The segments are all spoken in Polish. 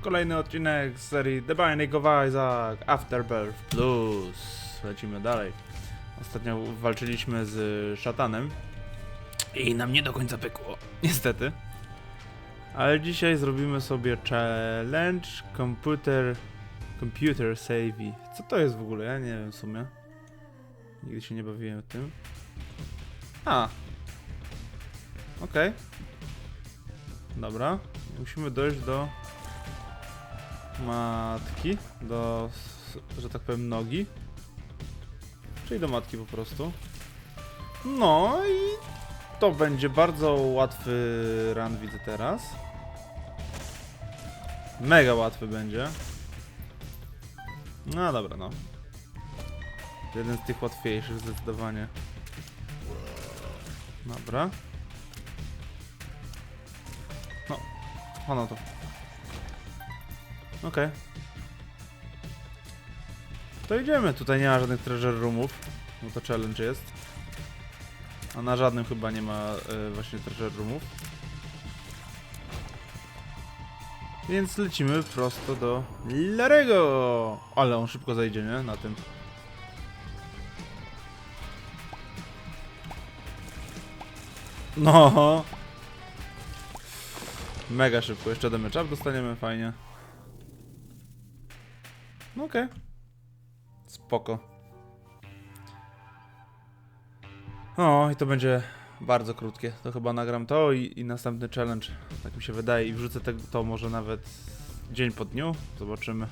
Kolejny odcinek z serii The Binding of Isaac Afterbirth Plus. Lecimy dalej. Ostatnio walczyliśmy z szatanem i nam nie do końca pykło, niestety. Ale dzisiaj zrobimy sobie challenge computer computer savey. Co to jest w ogóle? Ja nie wiem w sumie. Nigdy się nie bawiłem tym. A. Okej. Dobra. Musimy dojść do matki, do, że tak powiem, nogi. Czyli do matki po prostu. No i to będzie bardzo łatwy run, widzę teraz. Mega łatwy będzie. No dobra, no. Jeden z tych łatwiejszych zdecydowanie. Dobra. No, ono to. Okej. To idziemy. Tutaj nie ma żadnych treasure roomów. No to challenge jest. A na żadnym chyba nie ma e, właśnie treasure roomów. Więc lecimy prosto do Larego! Ale on szybko zajdzie, nie? Na tym. No! Mega szybko. Jeszcze damage up dostaniemy, fajnie. Okej. Spoko. No i to będzie bardzo krótkie. To chyba nagram to i, i następny challenge. Tak mi się wydaje. I wrzucę te, to może nawet dzień po dniu. Zobaczymy.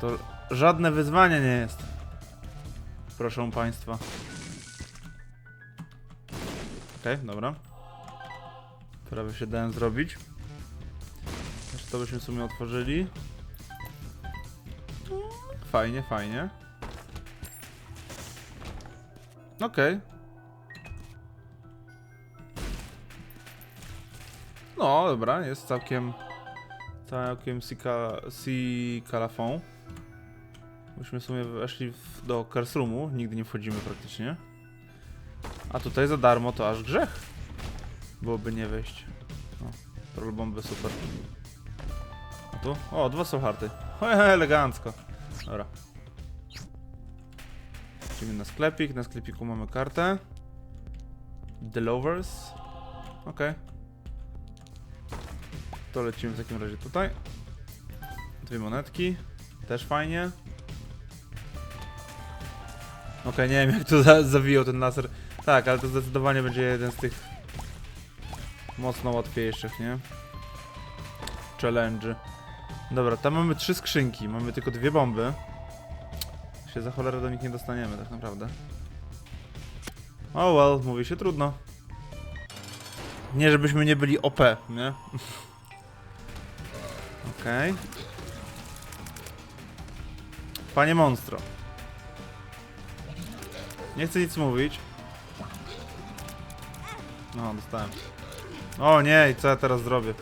To żadne wyzwanie nie jest. Proszę państwa. Okej, dobra. Prawie się dałem zrobić. Jeszcze to byśmy w sumie otworzyli. Fajnie, fajnie. Okej. No, dobra, jest całkiem... Całkiem si kalafon. Myśmy w sumie weszli w, do Curse Roomu, nigdy nie wchodzimy praktycznie. A tutaj za darmo to aż grzech. Byłoby nie wejść. No, troll bomby super. A tu? O, dwa soul hearty. Elegancko. Dobra. Lecimy na sklepik. Na sklepiku mamy kartę. The Lovers. Okej. To lecimy w takim razie tutaj. Dwie monetki. Też fajnie. Okej, nie wiem jak tu za zawijał ten laser. Tak, ale to zdecydowanie będzie jeden z tych mocno łatwiejszych, nie? Challenge. Dobra, tam mamy trzy skrzynki, mamy tylko dwie bomby. Się za cholerę do nich nie dostaniemy, tak naprawdę. Oh well, mówi się trudno. Nie, żebyśmy nie byli OP, nie? Okej. Panie monstro. Nie chcę nic mówić. No, dostałem. O nie, i co ja teraz zrobię?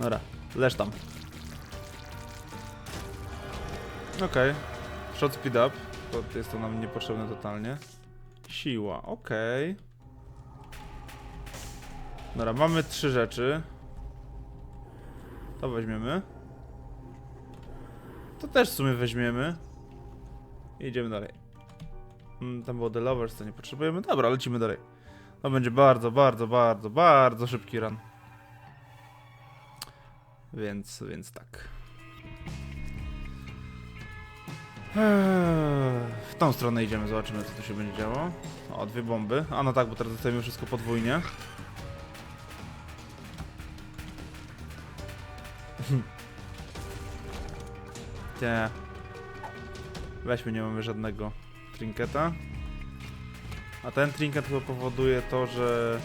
Dobra, leż tam. Okej. Shot speed up. To jest to nam niepotrzebne totalnie. Siła, okej. Dobra, mamy trzy rzeczy. To weźmiemy. To też w sumie weźmiemy. I idziemy dalej. Mm, Tam było The Lovers, to nie potrzebujemy. Dobra, lecimy dalej. To będzie bardzo, bardzo, bardzo, bardzo szybki run. Więc, więc tak. Eee, W tą stronę idziemy, zobaczymy co tu się będzie działo. O, dwie bomby. A no tak, bo teraz dostajemy wszystko podwójnie. Nie. Weźmy, nie mamy żadnego trinketa. A ten trinket chyba powoduje to, że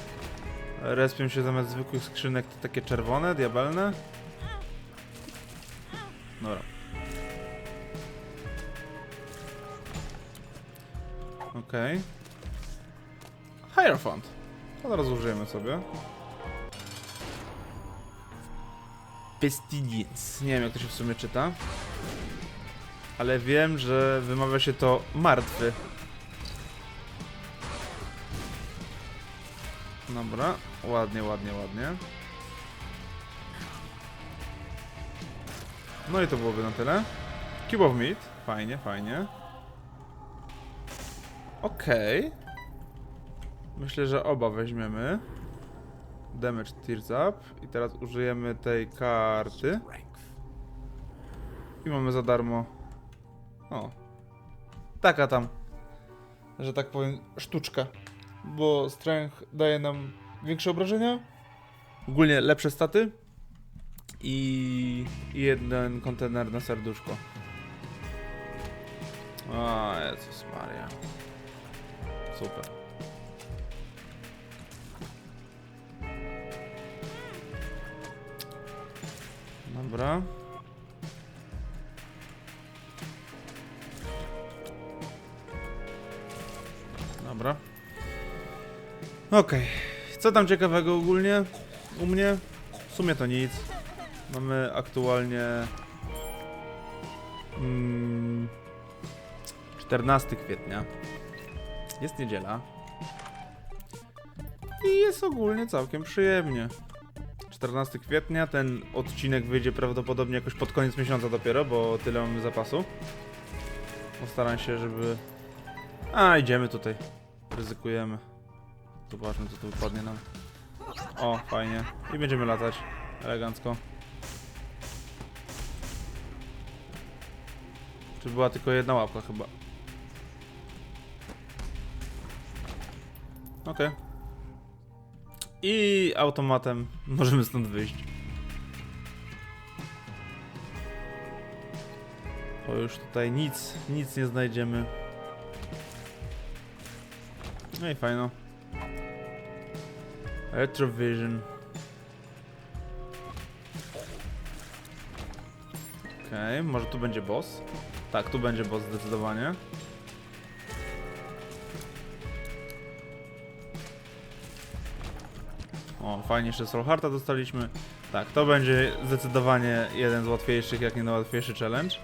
respią się zamiast zwykłych skrzynek te takie czerwone, diabelne. Dobra. Okej. Hierophant. To zaraz użyjemy sobie. Pestilence. Nie wiem jak to się w sumie czyta. Ale wiem, że wymawia się to martwy. Dobra, ładnie, ładnie, ładnie. No i to byłoby na tyle. Cube of Meat. Fajnie, fajnie. Okej. Myślę, że oba weźmiemy. Damage Tears Up. I teraz użyjemy tej karty. I mamy za darmo. O. Taka tam. Że tak powiem, sztuczka. Bo Strength daje nam większe obrażenia. Ogólnie lepsze staty. I jeden kontener na serduszko. O Jezus Maria. Super. Dobra. Dobra. Okej. Co tam ciekawego ogólnie? U mnie? W sumie to nic. Mamy aktualnie... Mm, 14 kwietnia. Jest niedziela. I jest ogólnie całkiem przyjemnie. 14 kwietnia, ten odcinek wyjdzie prawdopodobnie jakoś pod koniec miesiąca dopiero, bo tyle mamy zapasu. Postaram się, żeby... A, idziemy tutaj. Ryzykujemy. Zobaczmy, co tu wypadnie nam. O, fajnie. I będziemy latać. Elegancko. Czy była tylko jedna łapka chyba? Okej. I automatem możemy stąd wyjść. Bo już tutaj nic, nic nie znajdziemy. No i fajno. Retrovision. Okej, może tu będzie boss? Tak, tu będzie boss zdecydowanie. O, fajnie, jeszcze Soul Hearta dostaliśmy. Tak, to będzie zdecydowanie jeden z łatwiejszych, jak nie najłatwiejszy challenge.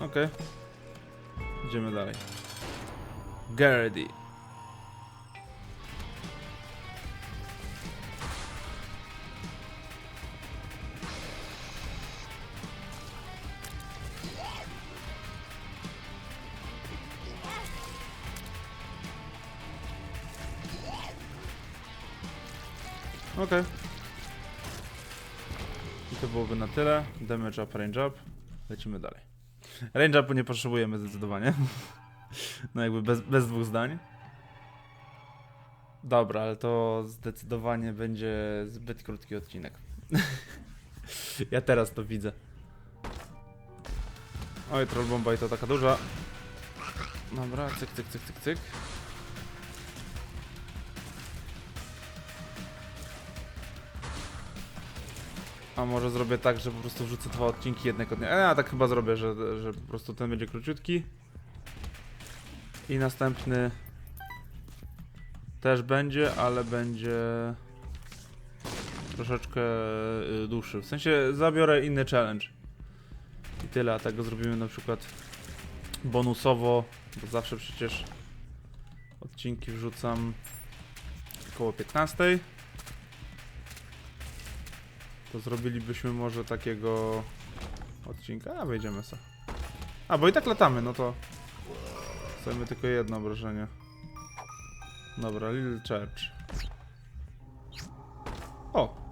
Okej. Idziemy dalej. Gardy. Tyle. Damage up, range up. Lecimy dalej. Range upu nie potrzebujemy zdecydowanie. No jakby bez, bez dwóch zdań. Dobra, ale to zdecydowanie będzie zbyt krótki odcinek. ja teraz to widzę. Oj, troll bomba i to taka duża. Dobra, cyk, cyk, cyk, cyk, cyk. A może zrobię tak, że po prostu wrzucę dwa odcinki jednego dnia. E, a tak chyba zrobię, że, że po prostu ten będzie króciutki. I następny też będzie, ale będzie troszeczkę y, dłuższy. W sensie zabiorę inny challenge. I tyle, a tego zrobimy na przykład bonusowo, bo zawsze przecież odcinki wrzucam około 15 to zrobilibyśmy może takiego odcinka, a wejdziemy sobie. A, bo i tak latamy, no to chcemy tylko jedno obrażenie. Dobra, Little Church. O!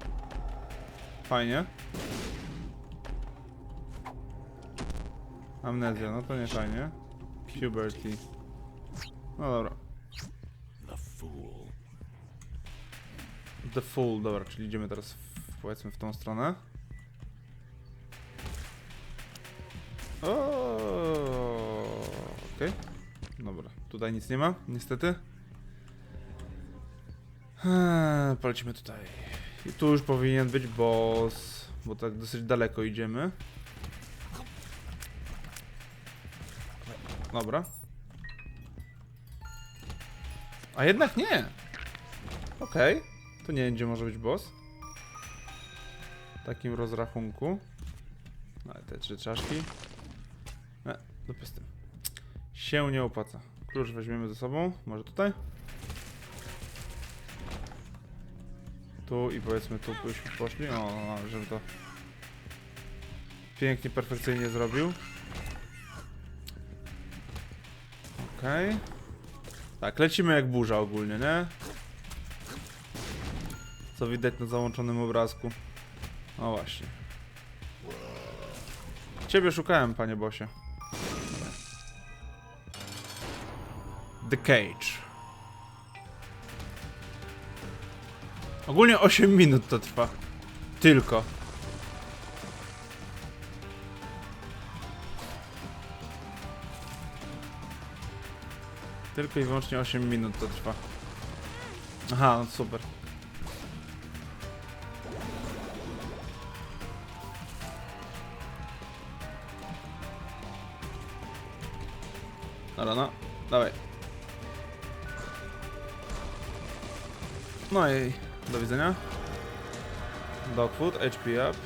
Fajnie. Amnezja, no to nie fajnie. Puberty. No dobra. The fool. The Fool, dobra, czyli idziemy teraz w, powiedzmy w tą stronę. O, Okej. Dobra, tutaj nic nie ma, niestety. Eee, Polecimy tutaj. I tu już powinien być boss, bo tak dosyć daleko idziemy. Dobra. A jednak nie. Okej. To nie gdzie może być boss. Takim rozrachunku. No, Ale te trzy czaszki. E, dupy z tym. Się nie opłaca. Klucz weźmiemy ze sobą. Może tutaj? Tu i powiedzmy tu byśmy poszli. O, no, to pięknie, perfekcyjnie zrobił. Okej. Tak, lecimy jak burza ogólnie, nie? Co widać na załączonym obrazku. No właśnie. Ciebie szukałem, panie bosie. The Cage. Ogólnie 8 minut to trwa. Tylko. Tylko i wyłącznie 8 minut to trwa. Aha, no super. Dobra, no, dawaj. No i do widzenia. Dogfood, HP up.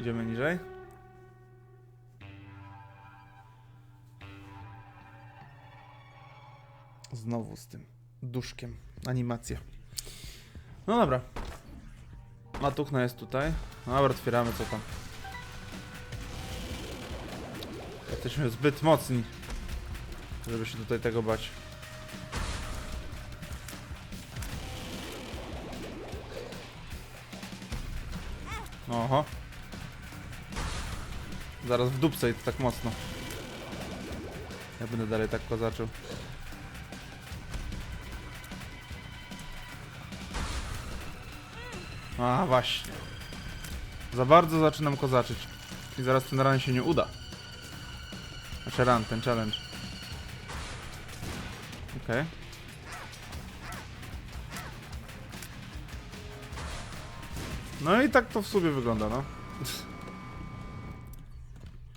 Idziemy niżej. Znowu z tym duszkiem. Animacja. No dobra. Matuchna jest tutaj. No Dobra, otwieramy co tam. Jesteśmy zbyt mocni, żeby się tutaj tego bać. Oho. Zaraz w dupce i tak mocno. Ja będę dalej tak kozaczył. A właśnie. Za bardzo zaczynam kozaczyć. I zaraz ten ran się nie uda. Znaczy ran, ten challenge. Okej. No i tak to w sumie wygląda, no.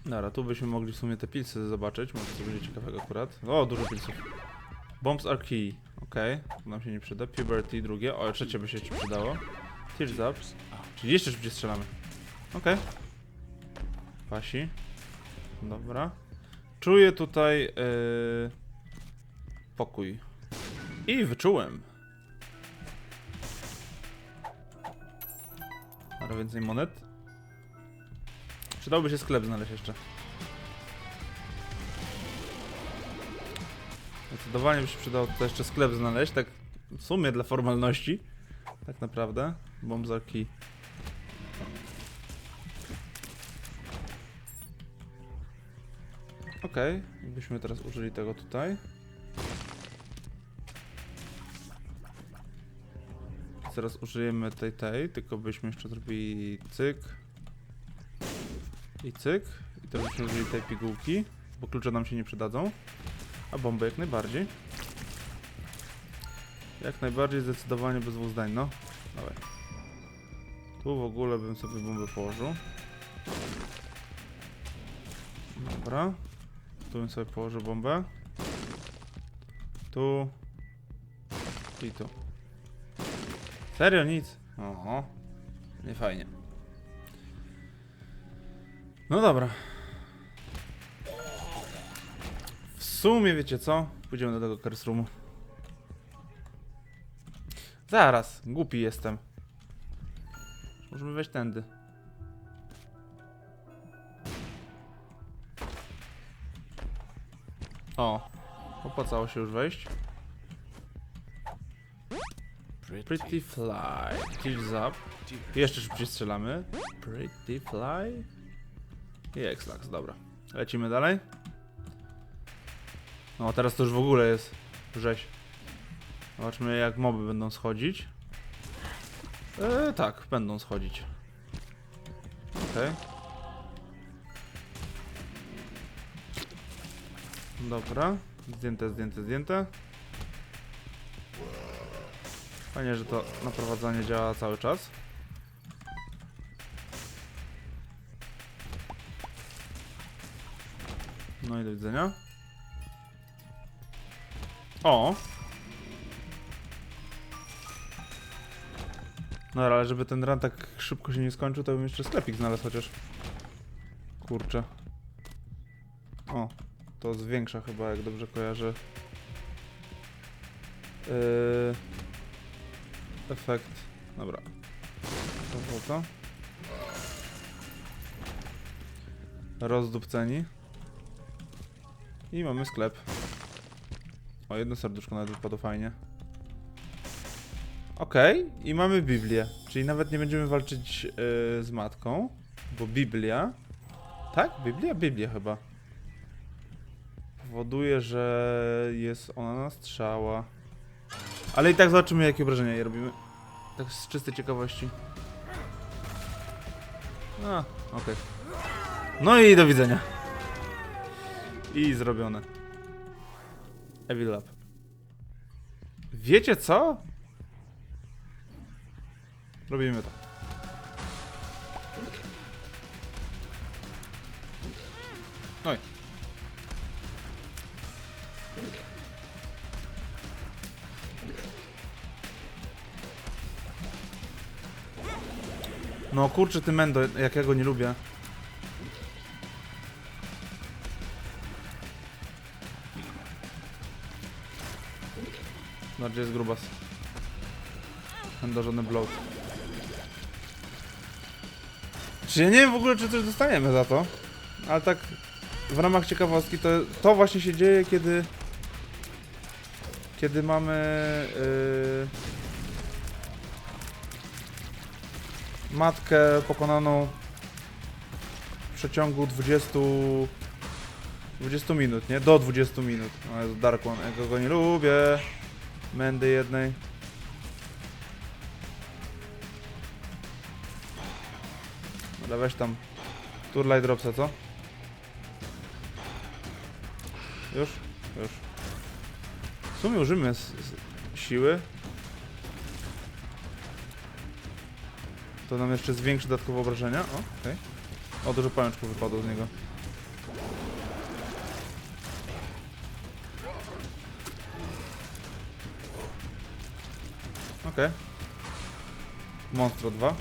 Dobra, tu byśmy mogli w sumie te pilsy zobaczyć, może coś będzie ciekawego akurat. O, dużo pilsów. Bombs are key, okej, to nam się nie przyda. Puberty drugie, o, trzecie by się ci przydało. Tears up, czyli jeszcze szybciej strzelamy. Okej. Pasi. Dobra. Czuję tutaj yy, pokój. I wyczułem. Ale więcej monet. Przydałby się sklep znaleźć jeszcze. Zdecydowanie by się przydało tutaj jeszcze sklep znaleźć, tak w sumie dla formalności. Tak naprawdę. Bomb za key. Okej, jakbyśmy teraz użyli tego tutaj. Teraz użyjemy tej, tej, tylko byśmy jeszcze zrobili cyk. I cyk. I teraz byśmy użyli tej pigułki, bo klucze nam się nie przydadzą. A bomby jak najbardziej. Jak najbardziej zdecydowanie bez dwóch zdań, no. Dawaj. Tu w ogóle bym sobie bombę położył. Dobra. Tu bym sobie położył bombę. Tu. I tu. Serio nic? Oho. Nie fajnie. No dobra. W sumie wiecie co? Pójdziemy do tego curse roomu. Zaraz, głupi jestem. Możemy wejść tędy. O, opłacało się już wejść. Pretty fly. Tears up. Jeszcze szybciej strzelamy. Pretty fly. I X-Lax, dobra. Lecimy dalej. No, teraz to już w ogóle jest rzeź. Zobaczmy jak moby będą schodzić. E, tak, będą schodzić. Okej. Dobra. Zdjęte, zdjęte, zdjęte. Fajnie, że to naprowadzanie działa cały czas. No i do widzenia. O! No ale żeby ten run tak szybko się nie skończył, to bym jeszcze sklepik znalazł chociaż. Kurczę. O, to zwiększa chyba, jak dobrze kojarzę. Yy, efekt. Dobra. To. Rozdupceni. I mamy sklep. O, jedno serduszko nawet wypadło fajnie. Okej, i mamy Biblię. Czyli nawet nie będziemy walczyć yy, z matką, bo Biblia. Tak? Biblia? Biblia chyba. Powoduje, że jest ona na strzała. Ale i tak zobaczymy, jakie obrażenia jej robimy. Tak z czystej ciekawości. A, okej. No i do widzenia. I zrobione. Evil Lab. Wiecie co? Robimy to. Oj. No kurczę, ty Mendo, jak ja go nie lubię. Bardziej jest grubas. Mendożony bloat. Czy ja nie wiem w ogóle, czy coś dostaniemy za to. Ale tak w ramach ciekawostki to, to właśnie się dzieje, kiedy kiedy mamy yy, matkę pokonaną w przeciągu 20 20 minut, nie? Do 20 minut. No jest Dark One, ja go nie lubię. Mendy jednej. Ale weź tam Turlaj Dropsa, co? Już? Już. W sumie użymy siły. To nam jeszcze zwiększy dodatkowe obrażenia. O, okej. O, dużo pajączków wypadło z niego. Okej. Monstro 2.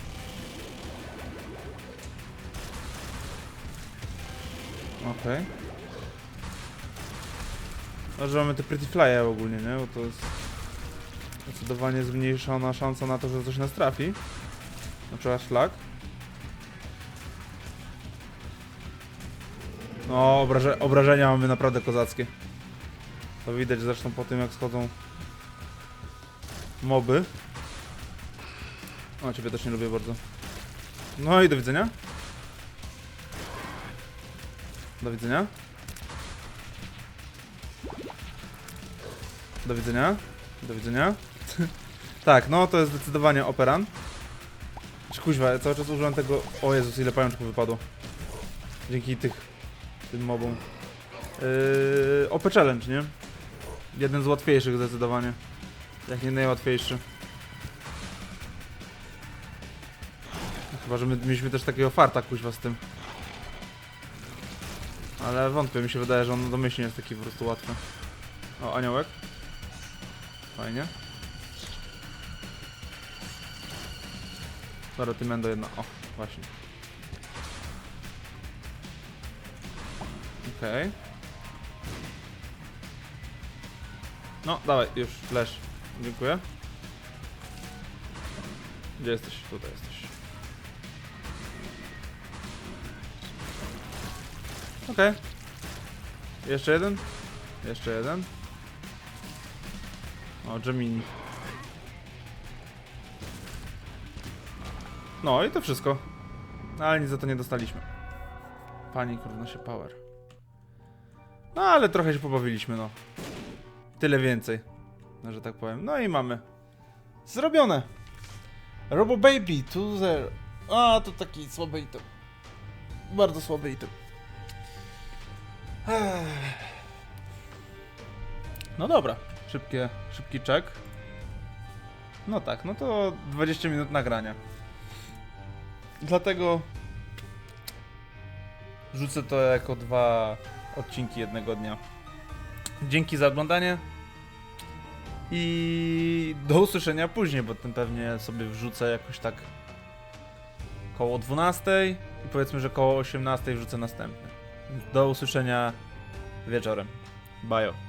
Okej. No, że mamy te pretty fly'e ogólnie, nie? Bo to jest zdecydowanie zmniejszona szansa na to, że coś nas trafi. Na przykład szlak. No, obraże obrażenia mamy naprawdę kozackie. To widać zresztą po tym, jak schodzą moby. O, ciebie też nie lubię bardzo. No i do widzenia. Do widzenia. Do widzenia. Do widzenia. tak, no to jest zdecydowanie operan. Kuźwa, ja cały czas używam tego... O Jezus, ile pajączków wypadło. Dzięki tych... tym mobom. Yy, OP Challenge, nie? Jeden z łatwiejszych zdecydowanie. Jak nie najłatwiejszy. Chyba, że my mieliśmy też takiego farta kuźwa z tym. Ale wątpię, mi się wydaje, że on domyślnie jest taki po prostu łatwy. O, aniołek. Fajnie. Dobra, ty Mendo jedno. O, właśnie. Okej. No, dawaj, już, flash. Dziękuję. Gdzie jesteś? Tutaj jesteś. Okej. Jeszcze jeden? Jeszcze jeden. O, Gemini. No i to wszystko. Ale nic za to nie dostaliśmy. Pani kurwa się power. No ale trochę się pobawiliśmy, no. Tyle więcej. No, że tak powiem. No i mamy. Zrobione. Robo Baby 2.0. A, to taki słaby item. Bardzo słaby item. No dobra, szybkie, szybki check. No tak, no to 20 minut nagrania. Dlatego rzucę to jako dwa odcinki jednego dnia. Dzięki za oglądanie i do usłyszenia później, bo ten pewnie sobie wrzucę jakoś tak koło 12 i powiedzmy, że koło 18 wrzucę następny. Do usłyszenia wieczorem. Bajo.